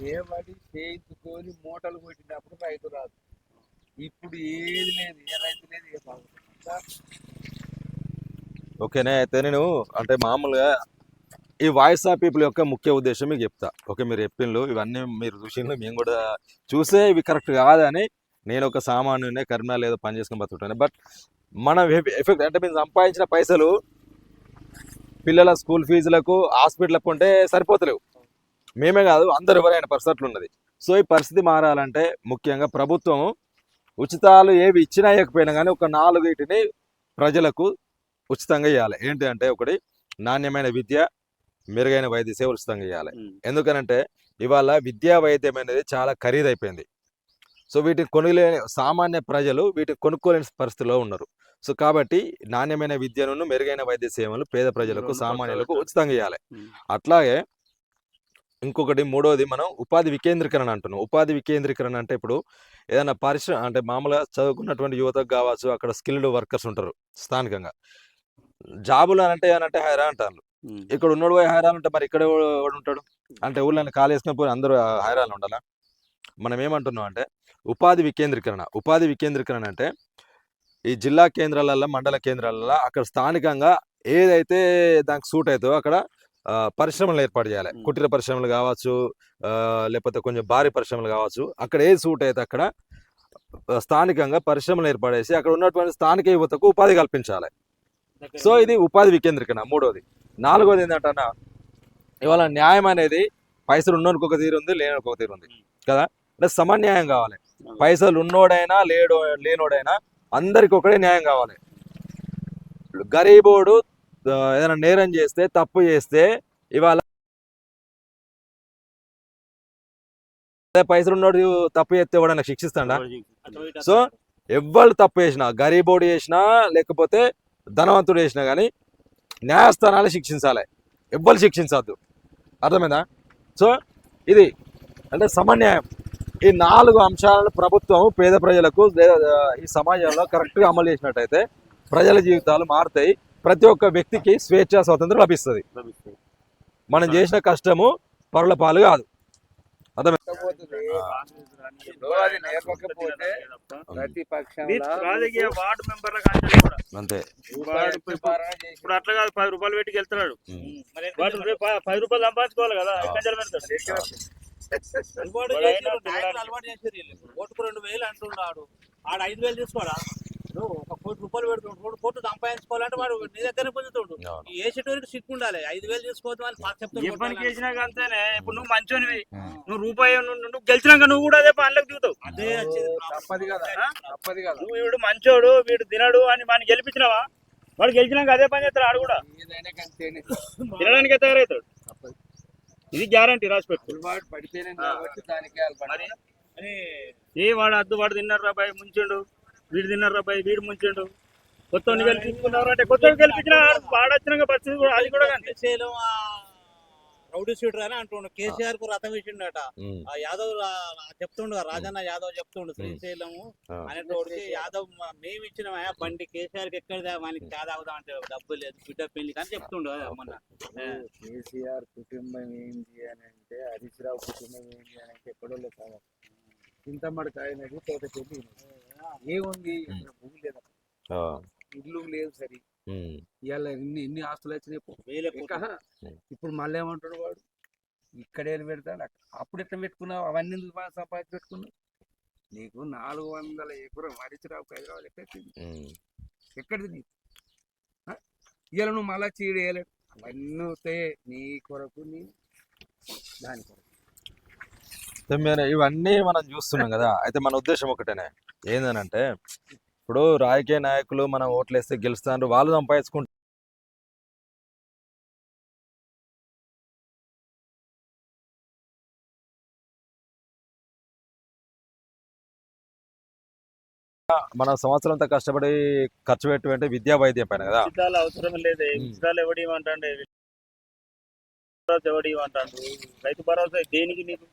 లేబడి చేయించుకొని మూటలు కొట్టినప్పుడు రైతు రాదు. ఇప్పుడు ఏది లేదు ఏ రైతు లేదు ఏ ఓకేనే అయితే నేను అంటే మామూలుగా ఈ వాయిస్ ఆఫ్ పీపుల్ యొక్క ముఖ్య ఉద్దేశం మీకు చెప్తా. ఓకే మీరు చెప్పిండ్రు ఇవన్నీ మీరు చూసిండ్రు మేము కూడా చూసే ఇవి కరెక్ట్ కాదని నేను ఒక సామాన్యునే కరీంనగర్ ఏదో పని చేసుకుని బతుకుంటాను బట్ మన ఎఫెక్ట్ అంటే మేము సంపాదించిన పైసలు పిల్లల స్కూల్ ఫీజులకు హాస్పిటల్కి ఉంటే సరిపోతలేవు. మేమే కాదు అందరు ఎవరైనా పరిస్థితులు ఉన్నది. సో ఈ పరిస్థితి మారాలంటే ముఖ్యంగా ప్రభుత్వం ఉచితాలు ఏవి ఇచ్చినా ఇవ్వకపోయినా కానీ ఒక నాలుగిటిని ప్రజలకు ఉచితంగా ఇవ్వాలి ఏంటి అంటే ఒకటి నాణ్యమైన విద్య మెరుగైన వైద్య సేవలు ఉచితంగా ఇవ్వాలి ఎందుకనంటే ఇవాళ విద్యా వైద్యం అనేది చాలా ఖరీదైపోయింది. సో వీటిని కొనుగోలేని సామాన్య ప్రజలు వీటిని కొనుక్కోలేని పరిస్థితిలో ఉన్నారు. సో కాబట్టి నాణ్యమైన విద్యను మెరుగైన వైద్య సేవలు పేద ప్రజలకు సామాన్యులకు ఉచితంగా ఇవ్వాలి. అట్లాగే ఇంకొకటి మూడోది మనం ఉపాధి వికేంద్రీకరణ అంటున్నాం. ఉపాధి వికేంద్రీకరణ అంటే ఇప్పుడు ఏదైనా పరిశ్రమ అంటే మామూలుగా చదువుకున్నటువంటి యువతకు కావచ్చు అక్కడ స్కిల్డ్ వర్కర్స్ ఉంటారు స్థానికంగా. జాబులు అని అంటే ఏమంటే హైరా అంటారు. ఇక్కడ ఉన్నోడు పోయి హైరాన్ ఉంటే మరి ఇక్కడ ఉంటాడు? అంటే ఊళ్ళని ఖాళీ వేసుకుని పోయి అందరూ హైరాన్ ఉండాలా? మనం ఏమంటున్నాం అంటే ఉపాధి వికేంద్రీకరణ. ఉపాధి వికేంద్రీకరణ అంటే ఈ జిల్లా కేంద్రాలలో మండల కేంద్రాలలో అక్కడ స్థానికంగా ఏదైతే దానికి సూట్ అవుతుందో అక్కడ పరిశ్రమలు ఏర్పాటు చేయాలి. కుటీర పరిశ్రమలు కావచ్చు లేకపోతే కొంచెం భారీ పరిశ్రమలు కావచ్చు. అక్కడ ఏది సూట్ అయితే అక్కడ స్థానికంగా పరిశ్రమలు ఏర్పాటేసి అక్కడ ఉన్నటువంటి స్థానిక యువతకు ఉపాధి కల్పించాలి. సో ఇది ఉపాధి వికేంద్రీకరణ మూడోది. నాలుగోది ఏంటంటే ఇవాళ న్యాయం అనేది పైసలు ఉన్నోనికి ఒక తీరు ఉంది లేనికి ఒక తీరు ఉంది. కదా? అంటే సమన్యాయం కావాలి. పైసలు ఉన్నోడైనా లేడో లేనోడైనా అందరికి ఒకటే న్యాయం కావాలి. గరీబోడు ఏదైనా నేరం చేస్తే తప్పు చేస్తే ఇవాళ పైసలు ఉన్నోడు తప్పు చేస్తే ఎవడైనా శిక్షిస్తాడా? సో ఎవ్వరు తప్పు చేసినా గరీబోడు చేసినా లేకపోతే ధనవంతుడు చేసినా కానీ న్యాయస్థానాలు శిక్షించాలి. ఎవ్వరు శిక్షించవద్దు అర్థమైందా? సో ఇది అంటే సమన్యాయం. ఈ నాలుగు అంశాలను ప్రభుత్వం పేద ప్రజలకు లేదా ఈ సమాజంలో కరెక్ట్గా అమలు చేసినట్టయితే ప్రజల జీవితాలు మారుతాయి. ప్రతి ఒక్క వ్యక్తికి స్వేచ్ఛ స్వాతంత్రం లభిస్తుంది. మనం చేసిన కష్టము పరుల పాలు కాదు. అంతే. ఇప్పుడు అట్లా కాదు పది రూపాయలు పెట్టి వెళ్తున్నాడు పది రూపాయలు సంపాదించుకోవాలి కదా అలవాటు రెండు వేలు అంటున్నాడు. ఆడ ఐదు వేలు తీసుకోడా? ఒక కోటి రూపాయలు పెడుతుండు రెండు కోట్లు సంపాదించుకోవాలంటే వాడు నీ దగ్గర పొందుతుండు. ఈ వేసేటోరికి సిక్కు ఉండాలి. ఐదు వేలు తీసుకోవద్దు అని ఏ పని చెప్తాను చేసినాక అంతేనే ఇప్పుడు నువ్వు మంచోనివి. నువ్వు రూపాయి నువ్వు గెలిచినాక నువ్వు కూడా అదే పనులకు దిగుతావు. అదే. తప్పది కదా ఆ? తప్పది కదా. నువ్వు వీడు మంచోడు వీడు తినడు అని వాడిని గెలిపించినావా? వాడు గెలిచినాక అదే పని చేస్తాడు ఆడు కూడా. తినడానికే తయారవుతాడు ఇది గ్యారంటీ రాసి పెట్టు పడితేనే. కాబట్టి దానికే ఏ వాడు అద్దు వాడు తిన్నారు రాబాయ్ ముంచిండు. వీడు తిన్నారు రాబాయ్ వీడు ముంచిండు. కొత్త గెలిపించుకున్నారు అంటే కొత్త గెలిపించిన వాడు వచ్చినాక పరిస్థితి కూడా అది కూడా అంతే శ్రీశైలం రౌడీ షూటర్ అని అంటుండు. కేసీఆర్కు రథం ఇచ్చిండట. ఆ యాదవ్ చెప్తుండు రాజన్న యాదవ్ చెప్తుండు శ్రీశైలము. అనేటోడికి యాదవ్ మ- మేము ఇచ్చిన బండి కేసీఆర్కి ఎక్కడ మనకి చాదావుదాం అంటే డబ్బు లేదు బిడ్డ పెళ్ళి కానీ చెప్తుండు మొన్న. కేసీఆర్ కుటుంబం ఏంటి అని అంటే హరీష్ రావు కుటుంబం ఏంటి అని అంటే ఎక్కడో లేదు కాదు. చింతమడి కాయనది తోట చెల్లి ఏముంది? భూమి లేదు? ఆ, ఇల్లు లేదు సరి. ఇవాళ ఎన్ని ఎన్ని ఆస్తులు వచ్చినాయి పో. వేలే ఇంకా ఇప్పుడు మళ్ళీ ఏమంటాడు వాడు? ఇక్కడే పెడతాడు. అక్కడ. అప్పుడు ఎట్లా పెట్టుకున్నావు? అవన్నీ సంపాదించి పెట్టుకున్నావు? నీకు నాలుగు వందల ఎకరం హరీశ్రావు హైదరాబాద్ ఎక్కడిది. ఎక్కడిది నీకు? ఇవాళ నువ్వు మళ్ళా చీడు వేయలేడు అవన్నీ వస్తాయి. నీ కొరకు నీ దాని కొరకు. ఇవన్నీ మనం చూస్తున్నాం కదా. అయితే మన ఉద్దేశం ఒకటేనే. ఏందనంటే ఇప్పుడు రాజకీయ నాయకులు మనం ఓట్లేస్తే గెలుస్తారు వాళ్ళు సంపాదించుకుంటారు మన సంవత్సరం అంతా కష్టపడి ఖర్చు పెట్టి విద్యా వైద్యం పైన కదా? ఉచితాలు అవసరం లేదు. ఉచితాలు ఎవడు ఇవ్వమంటాండే ఎవడు ఇవ్వమంటాడు రైతు భరోసా దేనికి నీకు?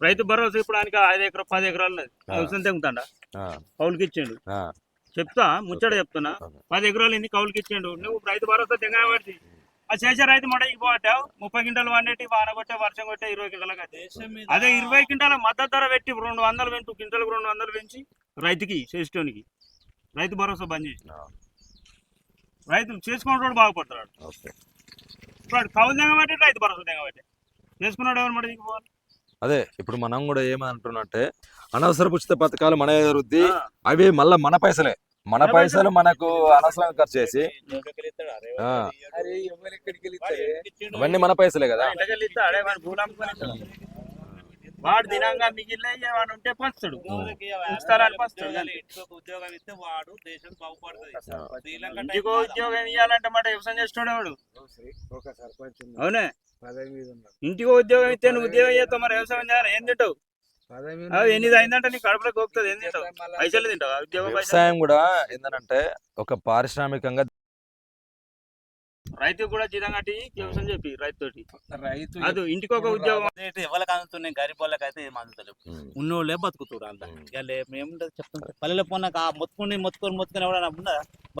రైతు భరోసా ఇప్పుడు ఆయనకి ఐదు ఎకరం పది ఎకరాలు. అవసరం తెగుతాడా ఆ, కౌలుకి ఇచ్చిండు. చెప్తా ముచ్చట చెప్తున్నా. పది ఎకరాలు ఎన్ని కౌలుకి ఇచ్చిండు? నువ్వు రైతు భరోసా తెగబడి ఆ చేసే రైతు మొడకి పోతావు ముప్పై క్వింటాలు వండేటి వాన కొట్టే వర్షం కొట్టే ఇరవై క్వింటాలకు అది. ఇరవై క్వింటాల మద్దతు ధర పెట్టి రెండు వందలు పెంచు క్వింటాలకు రెండు వందలు పెంచి రైతుకి చేసేటోనికి. రైతు భరోసా బంద్ చేసి. రైతు చేసుకున్నవాడు బాగుపడతాడు కౌలు దిగబట్టి రైతు భరోసా దిగబట్టి చేసుకున్నాడు ఎవరు మరి దిగిపోవాలి అదే ఇప్పుడు మనం కూడా ఏమంటున్నట్టే అనవసరపు ఉచిత పథకాలు మన వృద్ధి. అవి మళ్ళా మన పైసలే. మన పైసలు మనకు అనవసరంగా ఖర్చు చేసి? ఇవన్నీ మన పైసలే కదా. వాడు దినంగా మిగిలిన వాడు ఉంటే పంచుతాడు. ఇస్తారని పంచుతాడు ఉద్యోగం ఇస్తే వాడు దేశం బాగుపడుతుంది. ఇంటికో? ఉద్యోగం ఇవ్వాలంటే మాట వ్యవసాయం చేస్తున్నాడు వాడు అవునే. ఇంటికో ఉద్యోగం ఇస్తే నువ్వు ఉద్యోగం చేస్తావు మరి వ్యవసాయం చేయాలి ఏం తింటావు? పదవి మీద అది ఎనిమిది అయిందంటే నీ కడుపులో గోపుతుంది ఏం తింటావు? పైసలు తింటావు? ఆ ఉద్యోగం పైసలు? వ్యవసాయం కూడా ఏంటంటే ఒక పారిశ్రామికంగా రైతు కూడా జీతం కట్టి వ్యవసాయం చెప్పి రైతు తోటి రైతు అది ఇంటికి ఒక ఉద్యోగం అయితే ఎవరికి అందుతున్నాయి? గరీబ్ వాళ్ళకి అయితే ఏం అందుతలేవు. ఉన్నోళ్ళే బతుకుతారు అంత. ఇక మేము చెప్తాం పల్లెలో పోనాక మొత్తుకుని మొత్తుకొని మొత్తుకొని ఎవడన్నా ఉన్నదా